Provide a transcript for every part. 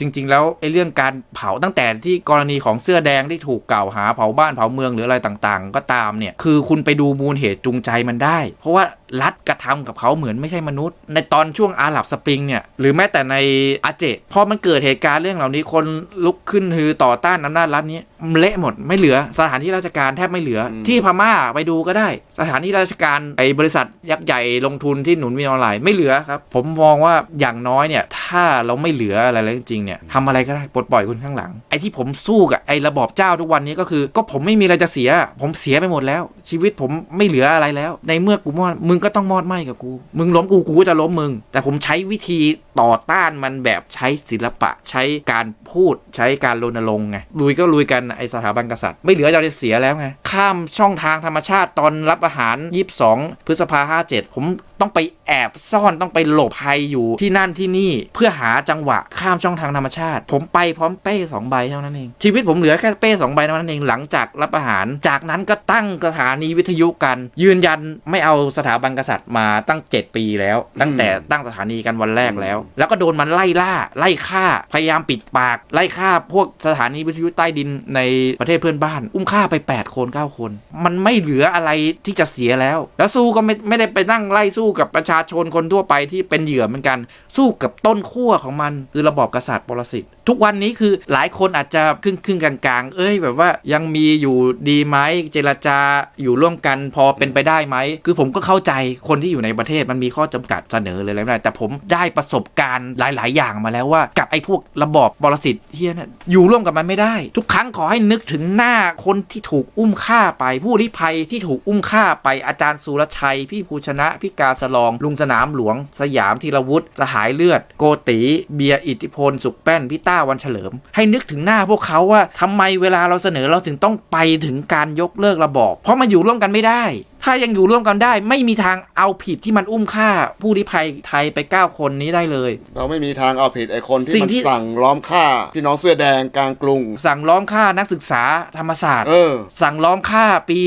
จริง ๆ แล้วไอ้เรื่องการเผาตั้งแต่ที่กรณีของเสื้อแดงที่ถูกกล่าวหาเผาบ้านเผาเมืองหรืออะไรต่างๆ ก็ตามเนี่ยคือคุณไปดูมูลเหตุจูงใจมันได้ เพราะว่ารัฐกระทำกับเขาเหมือนไม่ใช่มนุษย์ ในตอนช่วงอาหรับสปริงเนี่ยหรือแม้แต่ในอาเจพอมันเกิดเหตุการณ์เรื่องเหล่านี้คนลุกขึ้นฮือต่อต้านอำนาจรัฐนี้ เละหมดไม่เหลือสถานที่ราชการแทบไม่เหลือ ที่พม่าไปดูก็ได้ สถานที่ราชการไอ้บริษัทยักษ์ใหญ่ลงทุนที่หนุนมีออนไลน์ไม่เหลือครับผมมองว่าอย่างน้อยเนี่ยถ้าเราไม่เหลืออะไรแล้วจริงๆเนี่ยทำอะไรก็ได้ปลดปล่อยคนข้างหลัง ไอ้ที่ผมสู้กับไอ้ระบอบเจ้าทุกวันนี้ก็คือ ก็ผมไม่มีอะไรจะเสีย ผมเสียไปหมดแล้ว ชีวิตผมไม่เหลืออะไรแล้ว ในเมื่อกูมอดมึงก็ต้องมอดไหมกับกู มึงล้มกูกูก็จะล้มมึง แต่ผมใช้วิธี ต่อต้านมันแบบใช้ศิลปะ ใช้การพูดใช้การรณรงค์ไงลุยก็ลุยกันไอสถาบันกษัตริย์ ไม่เหลือจะเสียแล้วไงข้ามช่องทางธรรมชาติตอนรับอาหาร 22 พฤษภา57ผมต้องไปแอบซ่อนต้องไปหลบภัยอยู่ที่นั่นที่นี่เพื่อหาจังหวะข้ามช่องทางธรรมชาติ ผมไปพร้อมเป้สองใบเท่านั้นเองชีวิตผมเหลือแค่เป้สองใบเท่านั้นเองหลังจากรับอาหาร จากนั้นก็ตั้งสถานีวิทยุกัน ยืนยันไม่เอาสถาบันกษัตริย์มาตั้ง 7 ปีแล้ว ตั้งแต่ตั้งสถานีกันวันแรกแล้วแล้วก็โดนมันไล่ล่า ไล่ฆ่า พยายามปิดปาก ไล่ฆ่าพวกสถานีวิทยุใต้ดินในประเทศเพื่อนบ้าน อุ้มฆ่าไป 8 คน 9 คน มันไม่เหลืออะไรที่จะเสียแล้ว แล้วสู้ก็ไม่ไม่ได้ไปนั่งไล่สู้กับประชาชนคนทั่วไปที่เป็นเหยื่อเหมือนกัน สู้กับต้นขั้วของมันคือระบอบกษัตริย์ปรสิตทุกวันนี้คือหลายคนอาจจะครึ่งครึ่งกลางๆ เอ้ย แบบว่ายังมีอยู่ดีไหมเจรจาอยู่ร่วมกันพอเป็นไปได้ไหม คือผมก็เข้าใจคนที่อยู่ในประเทศมันมีข้อจำกัดเสนอเลยอะไรไม่ได้แต่ผมได้ประสบการณ์หลาย ๆ อย่างมาแล้วว่ากับไอ้พวกระบอบปรสิตเฮียนี่ยอยู่ร่วมกับมันไม่ได้ ทุกครั้งขอให้นึกถึงหน้าคนที่ถูกอุ้มฆ่าไป ผู้ลี้ภัยที่ถูกอุ้มฆ่าไปอาจารย์สุรชัย พี่ภูชนะพี่กาสลอง ลุงสนามหลวง สยามธีรวุฒิสหายเลือด โกติเบียร์อิทธิพลสุขแป้นพี่ต้าวันเฉลิม ให้นึกถึงหน้าพวกเขาว่าทำไมเวลาเราเสนอเราถึงต้องไปถึงการยกเลิกระบอบเพราะมันอยู่ร่วมกันไม่ได้ ถ้ายังอยู่ร่วมกันได้ ไม่มีทางเอาผิดที่มันอุ้มฆ่า ผู้ลี้ภัยไทยไป 9 คนนี้ได้เลย เราไม่มีทางเอาผิดไอ้คนที่สิ่งมันที่สั่งล้อมฆ่า พี่น้องเสื้อแดงกลางกรุง สั่งล้อมฆ่านักศึกษาธรรมศาสตร์เออสั่งล้อมฆ่าปี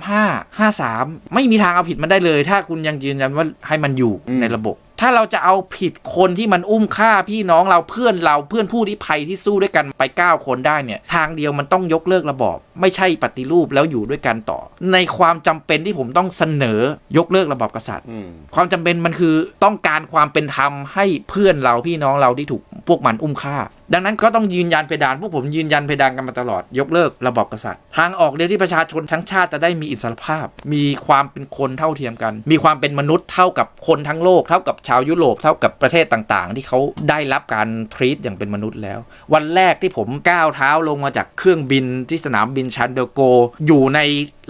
35 53 ไม่มีทางเอาผิดมันได้เลย ถ้าคุณยังยืนยันว่าให้มันอยู่อืมในระบบ ถ้าเราจะเอาผิดคนที่มันอุ้มฆ่าพี่น้องเราเพื่อนเราเพื่อนผู้ลี้ภัยที่สู้ด้วยกันไป 9 คนได้เนี่ย ทางเดียวมันต้องยกเลิกระบอบ ไม่ใช่ปฏิรูปแล้วอยู่ด้วยกันต่อ ในความจำเป็นที่ผมต้องเสนอยกเลิกระบอบกษัตริย์อืมความจำเป็นมันคือต้องการความเป็นธรรมให้เพื่อนเราพี่น้องเราที่ถูกพวกมันอุ้มฆ่าดังนั้นก็ต้องยืนยันเพดาน พวกผมยืนยันเพดานกันมาตลอด ยกเลิกระบอบกษัตริย์ ทางออกเดียวที่ประชาชนทั้งชาติจะได้มีอิสรภาพ มีความเป็นคนเท่าเทียมกัน มีความเป็นมนุษย์เท่ากับคนทั้งโลก เท่ากับชาวยุโรปเท่ากับประเทศต่างๆ ที่เขาได้รับการทรีตอย่างเป็นมนุษย์แล้ว วันแรกที่ผมก้าวเท้าลงมาจากเครื่องบินที่สนามบินชันเดอโก อยู่ใน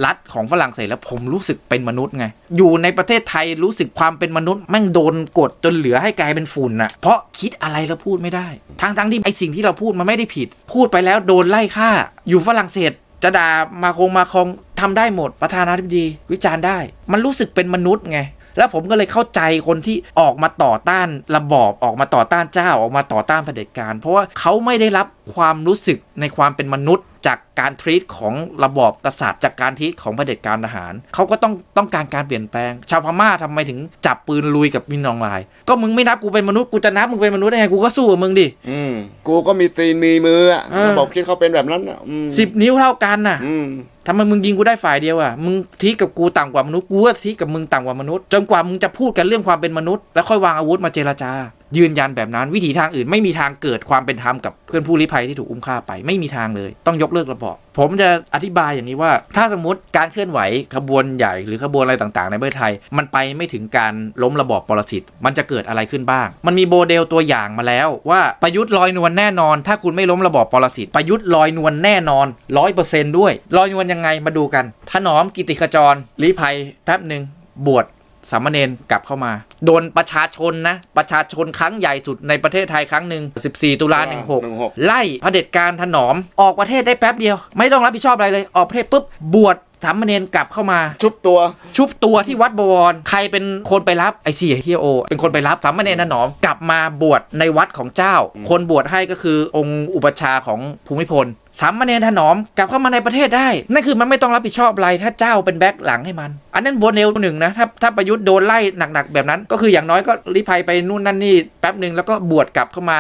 รัฐของฝรั่งเศสแล้วผมรู้สึกเป็นมนุษย์ไง อยู่ในประเทศไทยรู้สึกความเป็นมนุษย์แม่งโดนกดจนเหลือให้กลายเป็นฝุ่นน่ะ เพราะคิดอะไรแล้วพูดไม่ได้ ทั้งทั้งที่ไอสิ่งที่เราพูดมันไม่ได้ผิด พูดไปแล้วโดนไล่ฆ่า อยู่ฝรั่งเศสจะด่ามาคงมาคงทำได้หมดประธานาธิบดีวิจารณ์ได้ มันรู้สึกเป็นมนุษย์ไงแล้วผมก็เลยเข้าใจคนที่ออกมาต่อต้านระบอบออกมาต่อต้านเจ้าออกมาต่อต้านเผด็จการ เพราะว่าเขาไม่ได้รับความรู้สึกในความเป็นมนุษย์ จากการทรีตของระบอบกษัตริย์ จากการทรีตของเผด็จการทหารเขาก็ต้องต้องการการเปลี่ยนแปลง ชาวพม่าทำไมถึงจับปืนลุยกับมินอองไลน์ก็มึงไม่นับกูเป็นมนุษย์กูจะนับมึงเป็นมนุษย์ได้ไงกูก็สู้กับมึงดิอืมกูก็มีตีนมีมืออะเออระบบคิดเขาเป็นแบบนั้นอะอืมสิบนิ้วเท่ากันน่ะอืมทำไมมึงยิงกูได้ฝ่ายเดียวอะ มึงทีกับกูต่ำกว่ามนุษย์ กูก็ทีกับมึงต่ำกว่ามนุษย์ จนกว่ามึงจะพูดกันเรื่องความเป็นมนุษย์ แล้วค่อยวางอาวุธมาเจรจา ยืนยันแบบนั้น วิถีทางอื่นไม่มีทางเกิดความเป็นธรรมกับเพื่อนผู้ลี้ภัยที่ถูกอุ้มฆ่าไปไม่มีทางเลย ต้องยกเลิกระบอบผมจะอธิบายอย่างนี้ว่า ถ้าสมมติการเคลื่อนไหวขบวนใหญ่หรือขบวนอะไรต่างๆ ในประเทศไทย มันไปไม่ถึงการล้มระบอบปรสิตมันจะเกิดอะไรขึ้นบ้าง มันมีโมเดลตัวอย่างมาแล้วว่าประยุทธ์ลอยนวลแน่นอน ถ้าคุณไม่ล้มระบอบปรสิตประยุทธ์ลอยนวลแน่นอนร้อยเปอร์เซนต์ด้วยลอยนวลยังไงมาดูกัน ถนอมกิติขจรลี้ภัยแป๊บหนึ่งบวช สามเณรกลับเข้ามา โดนประชาชนนะ ประชาชนครั้งใหญ่สุดในประเทศไทยครั้งหนึ่ง14 ตุลา16 16 ไล่เผด็จการถนอม ออกประเทศได้แป๊บเดียว ไม่ต้องรับผิดชอบอะไรเลย ออกประเทศปุ๊บบวชสามเณรกลับเข้ามา ชุบตัว ชุบตัวที่วัดบวร ใครเป็นคนไปรับไอเสียเฮียโอ เป็นคนไปรับสามเณรถนอม กลับมาบวชในวัดของเจ้า คนบวชให้ก็คือองค์อุปชฌาย์ของภูมิพล สามเณรถนอมกลับเข้ามาในประเทศได้ นั่นคือมันไม่ต้องรับผิดชอบอะไร ถ้าเจ้าเป็นแบ็คหลังให้มัน อันนั้นโมเดลหนึ่งนะ ถ้าถ้าประยุทธ์โดนไล่หนักๆ แบบนั้น ก็คืออย่างน้อยก็รีภัยไปนู่นนั่นนี่แป๊บหนึ่งแล้วก็บวชกลับเข้ามา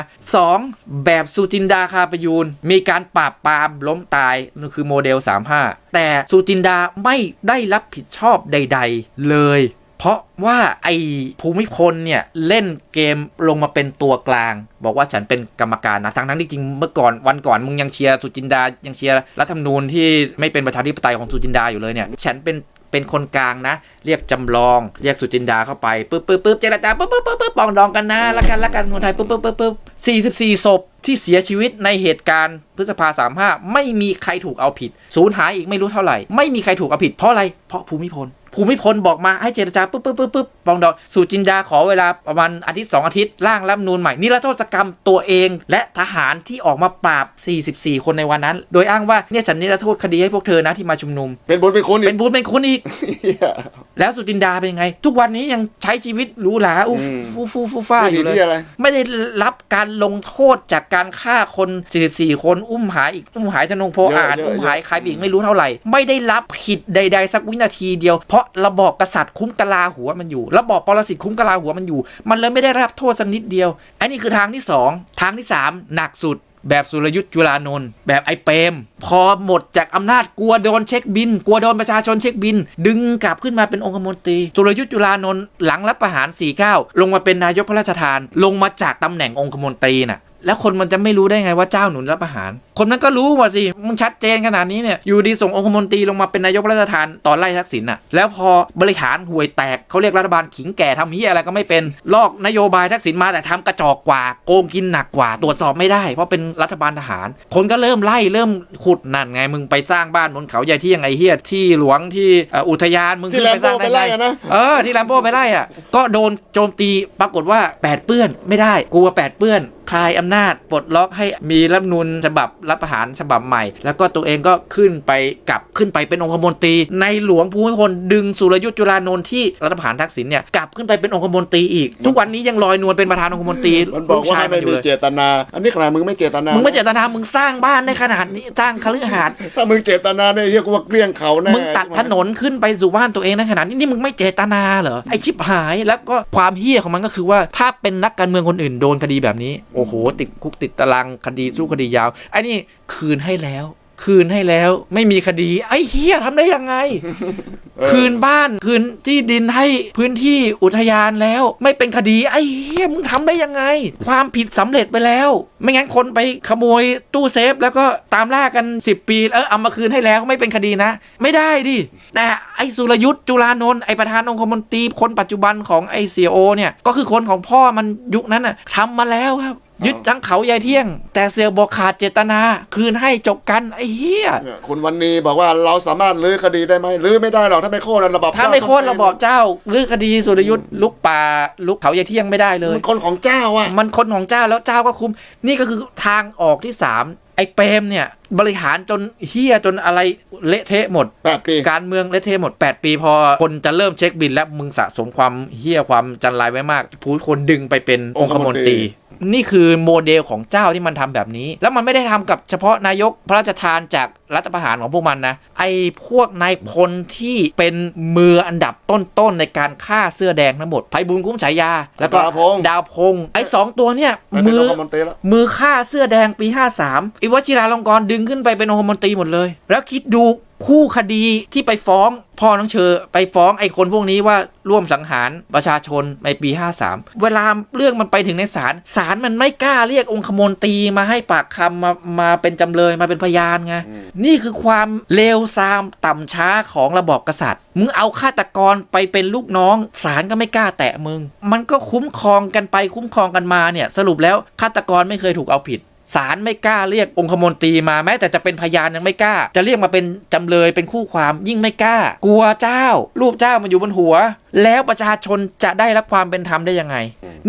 2. แบบสุจินดาคาประยูนมีการปราบปรามล้มตายนั่นคือโมเดล 35 แต่สุจินดาไม่ได้รับผิดชอบใด ๆ เลย เพราะว่าไอ้ภูมิพลเนี่ย เล่นเกมลงมาเป็นตัวกลาง บอกว่าฉันเป็นกรรมการนะ ทั้งนั้นที่จริงเมื่อก่อนวันก่อนมึงยังเชียร์สุจินดา ยังเชียร์รัฐธรรมนูญที่ไม่เป็นประชาธิปไตยของสุจินดาอยู่เลยเนี่ย ฉันเป็นเป็นคนกลางนะ เรียกจำลอง เรียกสุจินดาเข้าไปปึ๊บปึ๊บปึ๊บเจรจาปึ๊บปึ๊บปึ๊บปึ๊บปองดองกันนะละกันละกันคนไทยปึ๊บปึ๊บปึ๊บปึ๊บสี่สิบสี่ศพที่เสียชีวิตในเหตุการณ์พฤษภาสามห้าไม่มีใครถูกเอาผิด สูญหายอีกไม่รู้เท่าไหร่ ไม่มีใครถูกเอาผิดเพราะอะไร เพราะภูมิพล ภูมิพลบอกมาให้เจรจาปุ๊บปุ๊บปุ๊บปุ๊บปองดองสุจินดาขอเวลาประมาณอาทิตย์ 2 อาทิตย์ร่างรัฐธรรมนูนใหม่นิรโทษกรรมตัวเอง และทหารที่ออกมาปราบ 44 คนในวันนั้น โดยอ้างว่าเนี่ยฉันนิรโทษคดีให้พวกเธอนะที่มาชุมนุม เป็นบุญเป็นคุณอีเป็กนบุญเป็นคุณอีกเหี้ยแล้วสุจินดาเป็นยังไง ทุกวันนี้ยังใช้ชีวิตหรูหราอู้อืมฟูฟูฟูฟ้าไม่อมียู่เลยที่อะไรไม่ได้รับการลงโทษจากการฆ่าคน 44 คนอุ้มหายอีกอุ้มหายธนงโพอาจเยอะๆอุ้มหายใครอีกไม่รู้เท่าไหร่ ไม่ได้รับผิดใด ๆ สักวินาทีเดียวเพราะระบอบกษัตริย์คุ้มกะลาหัวมันอยู่ ระบอบปรสิตคุ้มกะลาหัวมันอยู่ มันเลยไม่ได้รับโทษสักนิดเดียว อันนี้คือทางที่ 2 ทางที่ 3 หนักสุด แบบสุรยุทธ์จุลานนท์แบบไอ้เปรมพอหมดจากอำนาจกลัวโดนเช็คบิน กลัวโดนประชาชนเช็คบิน ดึงกลับขึ้นมาเป็นองคมนตรีสุรยุทธ์จุลานนท์หลังรัฐประหาร 49 ลงมาเป็นนายกพระราชทาน ลงมาจากตำแหน่งองคมนตรีน่ะแล้วคนมันจะไม่รู้ได้ไงว่าเจ้าหนุนรัฐประหารคนนั้นก็รู้ว่าสิมึงชัดเจนขนาดนี้เนี่ยอยู่ดีส่งองคมนตรีลงมาเป็นนายกรัฐทานตอนไล่ทักษิณน่ะแล้วพอบริหารห่วยแตกเขาเรียกรัฐบาลขิงแก่ทำเฮียอะไรก็ไม่เป็นลอกนโยบายทักษิณมาแต่ทำกระจอกกว่าโกงกินหนักกว่าตรวจสอบไม่ได้ เพราะเป็นรัฐบาลทหาร คนก็เริ่มไล่เริ่มขุดนั่นไงมึงไปสร้างบ้านบนเขาใหญ่ที่ยังไงเฮียที่หลวงที่เอ่ออุทยานมึงที่ขึ้นไปสร้างแลมโบ้ได้ไปไล่ไงอะนะเออที่แลมโบ้ไปไล่อะก็โดนโจมตีปรากฏว่าแปดเปื้อนไม่ได้กลัวแปดเปื้อนคลายอำนาจปลดล็อกให้มีรัฐธรรมนูญฉบับรัฐประหารฉบับใหม่ แล้วก็ตัวเองก็ขึ้นไปกลับขึ้นไปเป็นองคมนตรี ในหลวงภูมิพลดึงสุรยุทธ์จุลานนท์ที่รัฐประหารทักษิณเนี่ยกลับขึ้นไปเป็นองคมนตรีอีก ทุกวันนี้ยังลอยนวลเป็นประธานองคมนตรีมันบอกว่าให้ไม่ลูมีชยนอยู่เจเลยตนา อันนี้ขนาดมึงไม่เจตนามึมึงไม่เจตนา มึงสร้างบ้านได้ขนาดนี้สร้างคฤหาสน์ถ้ามึงเจตนาเนี่ยเรียกว่าเกลี้ยงเขาแน่มึงตัดถนนขึ้นไปสู่บ้านตัวเองในขนาดนี้นี่มึงไม่เจตนาเหรอไอชิบหายแล้วก็ความเฮี้ยของมันก็คือว่าถ้าเป็นนักการเมืองคนอื่นโดนคดีแบบนี้โอ้โหติดคุกติดตารางคดีสู้คดียาวไอ้นี่คืนให้แล้ว คืนให้แล้วไม่มีคดี ไอ้เฮียทำได้ยังไงเออคืนบ้านคืนที่ดินให้พื้นที่อุทยานแล้ว ไม่เป็นคดี ไอ้เฮียมึงทำได้ยังไง ความผิดสำเร็จไปแล้ว ไม่งั้นคนไปขโมยตู้เซฟ แล้วก็ตามล่ากัน 10 ปี เออเอามาคืนให้แล้วไม่เป็นคดีนะ ไม่ได้ดิแต่ไอ้สุรยุทธ์จุลานนท์ไอ้ประธานองคมนตรีคนปัจจุบันของไอ้เสียโอเนี่ยก็คือคนของพ่อมันยุคนั้นน่ะทำมาแล้วครับ ยึดทั้งเขายายเที่ยง แต่เสือกบอกขาดเจตนา คืนให้จบกันไอ้เฮียเนี่ยคุณวันนี้บอกว่าเราสามารถลื้อคดีได้ไหมลื้อไม่ได้หรอกถ้าไม่โค่นระบอบถ้าไม่โค่นเจ้ระบอบเจ้าหรือคดีสุรยุทธ์ลุกป่าลุกเขายายเที่ยงไม่ได้เลยมันคนของเจ้าอะมันคนของเจ้าแล้วเจ้าก็คุม นี่ก็คือทางออกที่สามไอ้เปรมเนี่ยบริหารจนเฮี้ยจนอะไรเละเทะหมดแปดปีการเมืองเละเทะหมด 8 ปีพอคนจะเริ่มเช็คบิน แล้วมึงสะสมความเฮี้ยความจันไรไว้มากผู้คนดึงไปเป็นองคมนตรี นี่คือโมเดลของเจ้าที่มันทำแบบนี้ แล้วมันไม่ได้ทำกับเฉพาะนายกพระราชทานจาก รัฐประหารของพวกมันนะ ไอ้พวกนายพลที่เป็นมืออันดับต้นๆในการฆ่าเสื้อแดงทั้งหมดไพบุญคุ้มฉายา แล้วก็ดาวพงษ์ดาวพงษ์ไอ้สองตัวเนี่ยไปเป็นมืรัอฐมนตรีแล้ว มือฆ่าเสื้อแดงปี 53อิวชิราลงกรณ์ดึงขึ้นไปเป็นองคมนตรีหมดเลย แล้วคิดดูคู่คดีที่ไปฟ้องพ่อน้องเชอไปฟ้องไอ้คนพวกนี้ว่าร่วมสังหารประชาชนในปี 53 เวลาเรื่องมันไปถึงในศาลศาลมันไม่กล้าเรียกองคมนตรีมาให้ปากคำมามาเป็นจำเลยมาเป็นพยานไงนี่คือความเลวทรามต่ำช้าของระบอบกษัตริย์ มึงเอาฆาตกรไปเป็นลูกน้องศาลก็ไม่กล้าแตะมึง มันก็คุ้มครองกันไปคุ้มครองกันมาเนี่ย สรุปแล้วฆาตกรไม่เคยถูกเอาผิดศาลไม่กล้าเรียกองคมนตรีมาแม้แต่จะเป็นพยานยังไม่กล้า จะเรียกมาเป็นจำเลยเป็นคู่ความยิ่งไม่กล้า กลัวเจ้า รูปเจ้ามันอยู่บนหัว แล้วประชาชนจะได้รับความเป็นธรรมได้ยังไง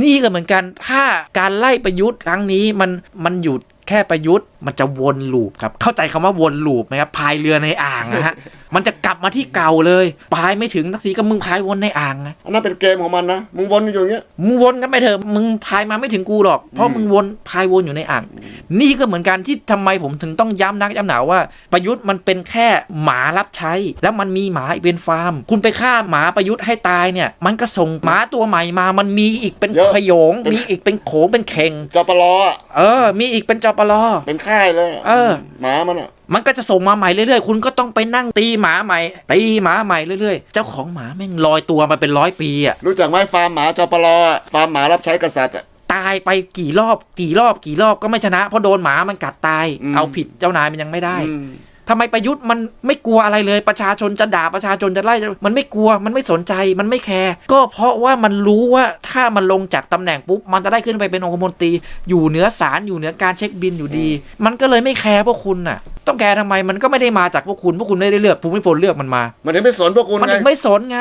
นี่ก็เหมือนกันถ้าการไล่ประยุทธ์ครั้งนี้มันมันอยู่ แค่ประยุทธ์มันจะวนลูปครับเข้าใจคำว่าวนลูปไหมครับพายเรือในอ่างนะฮะมันจะกลับมาที่เก่าเลยพายไม่ถึงนักสีก็มึงพายวนในอ่างนะอันนั้นเป็นเกมของมันนะ มึงวนอยู่อย่างเงี้ย มึงวนกันไปเถอะมึงพายมาไม่ถึงกูหรอก เพราะมึงวนพายวนอยู่ในอ่าง นี่ก็เหมือนกันที่ทำไมผมถึงต้องย้ำนักย้ำหนาว่า ประยุทธ์มันเป็นแค่หมารับใช้ แล้วมันมีหมาอีกเป็นฟาร์ม คุณไปฆ่าหมาประยุทธ์ให้ตายเนี่ย มันก็ส่งหมาตัวใหม่มา มันมีอีกเป็นเยอะขโยง มีอีกเป็นโขงเป็นเข่งจปลอะเออ มีอีกเป็นจปลอเป็นค่ายเลยะเออ หมามันอะมันก็จะส่งมาใหม่เรื่อยๆ คุณก็ต้องไปนั่งตีหมาใหม่ ตีหมาใหม่เรื่อยๆ เจ้าของหมาแม่งลอยตัวมาเป็นร้อยปีอะรู้จักไหมฟาร์มหมาจปลอะฟาร์มหมารับใช้กษัตริย์อะตายไปกี่รอบ กี่รอบ กี่รอบก็ไม่ชนะ เพราะโดนหมามันกัดตายอืมเอาผิดเจ้านายมันยังไม่ได้ อืม ทำไมประยุทธ์มันไม่กลัวอะไรเลย ประชาชนจะด่าประชาชนจะไล่มันไม่กลัวมันไม่สนใจมันไม่แคร์ก็เพราะว่ามันรู้ว่าถ้ามันลงจากตำแหน่งปุ๊บมันจะได้ขึ้นไปเป็นองคมนตรี อยู่เหนือศาลอยู่เหนือการเช็คบินอยู่ดี มันก็เลยไม่แคร์พวกคุณน่ะ ต้องแคร์ทำไมมันก็ไม่ได้มาจากพวกคุณพวกคุณไม่ได้เลือกภูมิพลเลือกมันมา มันถึงไม่สนพวกคุณมันไงถึงไม่สนไง